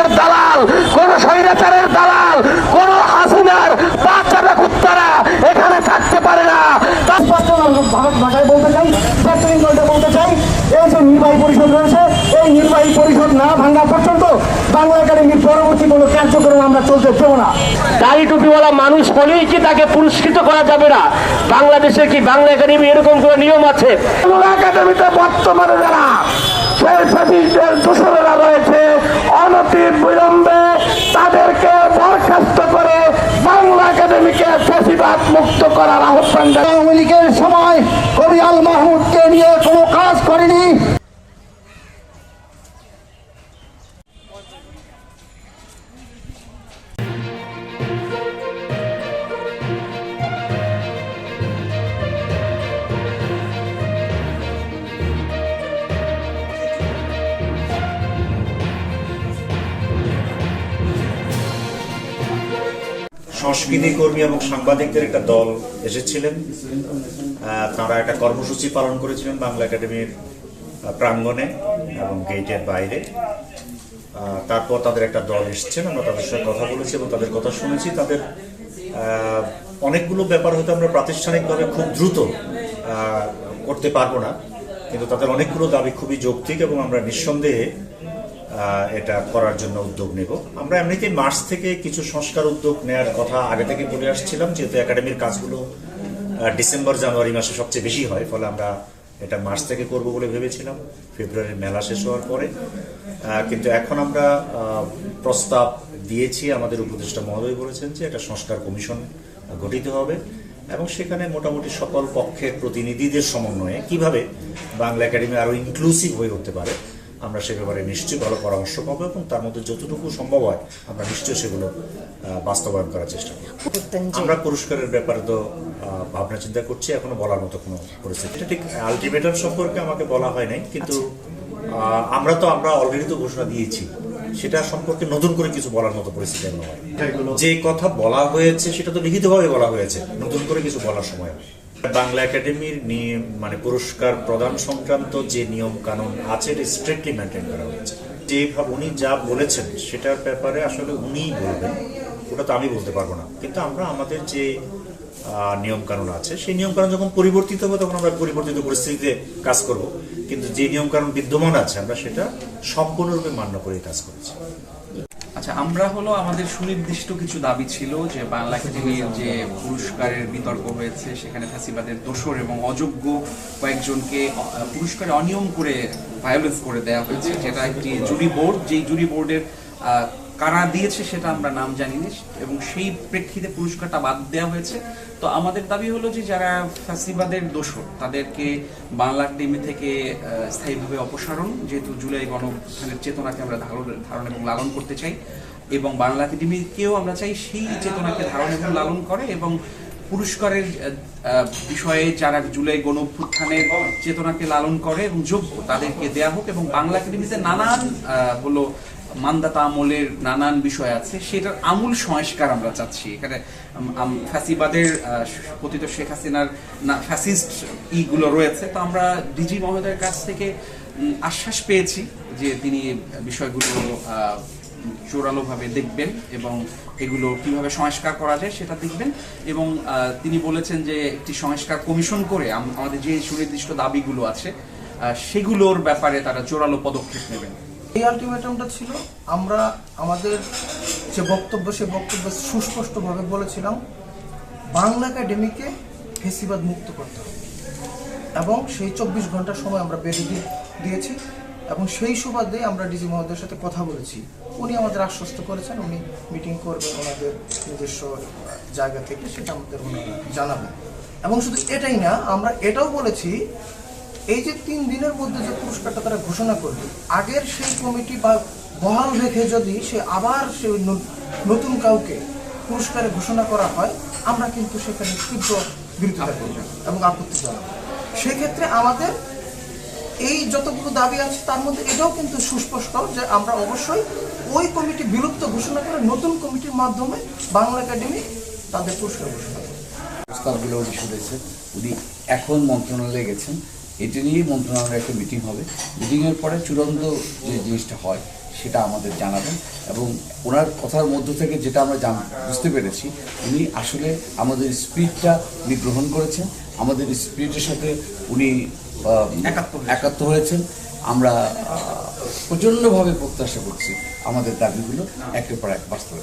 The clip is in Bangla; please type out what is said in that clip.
ফ্যাসিস্টের দালাল কোন স্বৈরাচারের দালাল কোন হাসিনার বাচ্চাটা কুত্তারা এখানে থাকতে পারে না। ভাষায় বলতে চাই বলতে চাই এই যে নির্বাহী পরিষদ রয়েছে এই নির্বাহী পরিষদ না ভাঙা পর্যন্ত বাংলা একাডেমির পরবর্তী কোনো কার্যক্রম আমরা চলতে দেবো না। দাড়ি টুপিওয়ালা মানুষ হলেই কি তাকে পুরস্কৃত করা যাবে না? বাংলাদেশে কি বাংলা একাডেমি এরকম কোনো নিয়ম আছে? বাংলা একাডেমিতে বর্তমানে যারা সেই রয়েছে সংস্কৃতি কর্মী এবং সাংবাদিকদের একটা দল এসেছিলেন। তারা একটা কর্মসূচি পালন করেছিলেন বাংলা একাডেমির প্রাঙ্গণে এবং গেটের বাইরে। তারপর তাদের একটা দল এসেছেন, আমরা তাদের সঙ্গে কথা বলেছি এবং তাদের কথা শুনেছি। তাদের অনেকগুলো ব্যাপার হয়তো আমরা প্রাতিষ্ঠানিকভাবে খুব দ্রুত করতে পারব না, কিন্তু তাদের অনেকগুলো দাবি খুবই যৌক্তিক এবং আমরা নিঃসন্দেহে এটা করার জন্য উদ্যোগ নেব। আমরা এমনিতেই মার্চ থেকে কিছু সংস্কার উদ্যোগ নেওয়ার কথা আগে থেকে বলে আসছিলাম, যেহেতু একাডেমির কাজগুলো ডিসেম্বর, জানুয়ারি মাসে সবচেয়ে বেশি হয়, ফলে আমরা এটা মার্চ থেকে করব বলে ভেবেছিলাম। ফেব্রুয়ারির মেলা শেষ হওয়ার পরে। কিন্তু এখন আমরা প্রস্তাব দিয়েছি, আমাদের উপদেষ্টা মহোদয় বলেছেন যে একটা সংস্কার কমিশন গঠিত হবে এবং সেখানে মোটামুটি সকল পক্ষের প্রতিনিধিদের সমন্বয়ে কীভাবে বাংলা একাডেমি আরও ইনক্লুসিভ হয়ে উঠতে পারে আমরা সে ব্যাপারে নিশ্চয়ই ভালো পরামর্শ পাবো এবং তার মধ্যে যতটুকু সম্ভব হয় আমরা নিশ্চয়ই সেগুলো বাস্তবায়ন করার চেষ্টা করব। আমরা পুরস্কারের ব্যাপারে তো ভাবনা চিন্তা করছি এখনও বলার মতো কোনো পরিস্থিতি। এটা ঠিক আলটিমেটাম সম্পর্কে আমাকে বলা হয় নাই কিন্তু আহ, আমরা তো আমরা অলরেডি তো ঘোষণা দিয়েছি। সেটা সম্পর্কে নতুন করে কিছু বলার মতো পরিস্থিতি হয় যে কথা বলা হয়েছে সেটা তো লিখিতভাবে বলা হয়েছে নতুন করে কিছু বলার সময় হয় বাংলা একাডেমির নিয়ম মানে পুরস্কার প্রদান সংক্রান্ত যে নিয়ম কানুন আছে, এটা স্ট্রিক্টলি মেনটেন করা হয়েছে। যেভাবে উনি যা বলেছেন সেটার ব্যাপারে আসলে উনিই বলবেন, ওটা তো আমি বলতে পারব না। কিন্তু আমরা আমাদের যে নিয়ম কানুন আছে, সেই নিয়ম কানুন যখন পরিবর্তিত হবে তখন আমরা পরিবর্তিত পরিস্থিতিতে কাজ করব। কিন্তু যে নিয়ম কানুন বিদ্যমান আছে, আমরা সেটা সম্পূর্ণরূপে মান্য করে কাজ করেছি। আচ্ছা আমরা হলো আমাদের সুনির্দিষ্ট কিছু দাবি ছিল যে বাংলা একাডেমির যে পুরস্কারের বিতর্ক হয়েছে, সেখানে ফাসিবাদের দোষর এবং অযোগ্য কয়েকজনকে পুরস্কারে অনিয়ম করে ভায়োলেন্স করে দেওয়া হয়েছে, যেটা একটি জুরি বোর্ড যেই জুরি বোর্ডের কারা দিয়েছে সেটা আমরা নাম জানি না এবং সেই প্রেক্ষিতে পুরস্কারটা বাদ দেওয়া হয়েছে। তো আমাদের দাবি হলো যে যারা ফ্যাসিবাদের দোষর, তাদেরকে বাংলা একাডেমি থেকে স্থায়ীভাবে অপসারণ, যেহেতু জুলাই গণঅভ্যুত্থানের চেতনাকে আমরা ধারণ ধারণ এবং লালন করতে চাই এবং বাংলা একাডেমিকেও আমরা চাই সেই চেতনাকে ধারণ এবং লালন করে এবং পুরস্কারের বিষয়ে যারা জুলাই গণ অভ্যুত্থানের চেতনাকে লালন করে এবং যোগ্য তাদেরকে দেয়া হোক এবং বাংলা একাডেমিতে নানান হলো মান্দাতা আমলের নানান বিষয় আছে, সেটার আমূল সংস্কার আমরা চাচ্ছি। এখানে ফ্যাসিবাদের পতিত শেখ হাসিনার ফ্যাসিস্ট ইগুলো রয়েছে। তো আমরা ডিজি মহোদয়ের কাছ থেকে আশ্বাস পেয়েছি যে তিনি বিষয়গুলো জোরালোভাবে দেখবেন এবং এগুলো কীভাবে সংস্কার করা যায় সেটা দেখবেন। এবং তিনি বলেছেন যে একটি সংস্কার কমিশন করে আমাদের যে সুনির্দিষ্ট দাবিগুলো আছে সেগুলোর ব্যাপারে তারা জোরালো পদক্ষেপ নেবেন। এই আলটিমেটামটা ছিল, আমরা আমাদের যে বক্তব্য, সে বক্তব্য সুস্পষ্টভাবে বলেছিলাম, বাংলা একাডেমিকে ফেসিবাদ মুক্ত করতে হবে। এবং সেই চব্বিশ ঘণ্টার সময় আমরা বেঁধে দিয়ে- দিয়েছি, এবং সেই সুবাদে আমরা ডিজি মহোদয়ের সাথে কথা বলেছি। উনি আমাদের আশ্বস্ত করেছেন, উনি মিটিং করবেন ওনাদের নিজস্ব জায়গা থেকে, সেটা আমাদের ওনারা জানাবেন। এবং শুধু এটাই না, আমরা এটাও বলেছি এই যে তিন দিনের মধ্যে যে পুরস্কারটা তারা ঘোষণা করবে আগের সেই কমিটি বা বহাল রেখে যদি সে আবার সে নতুন কাউকে পুরস্কারে ঘোষণা করা হয় আমরা কিন্তু সেখানে তীব্র বিরোধিতা করব এবং আপত্তি জানাব। সেক্ষেত্রে আমাদের এই যতগুলো দাবি আছে তার মধ্যে এটাও কিন্তু সুস্পষ্ট যে আমরা অবশ্যই ওই কমিটি বিলুপ্ত ঘোষণা করে নতুন কমিটির মাধ্যমে বাংলা একাডেমি তাদের পুরস্কার ঘোষণা করবে। প্রস্তাবগুলো উনি শুনেছেন। উনি এখন মন্ত্রণালয়ে গেছেন। এটা নিয়েই মন্ত্রণালয়ের একটা মিটিং হবে। মিটিংয়ের পরে চূড়ান্ত যে জিনিসটা হয় সেটা আমাদের জানাবেন এবং ওনার কথার মধ্য থেকে যেটা আমরা জান বুঝতে পেরেছি উনি আসলে আমাদের স্পিরিটটা উনি গ্রহণ করেছেন আমাদের স্পিরিটের সাথে উনি একাত্ম হয়েছেন। একাত্ম হয়েছেন। আমরা প্রচণ্ডভাবে প্রত্যাশা করছি আমাদের দাবিগুলো একের পর এক বাস্তবে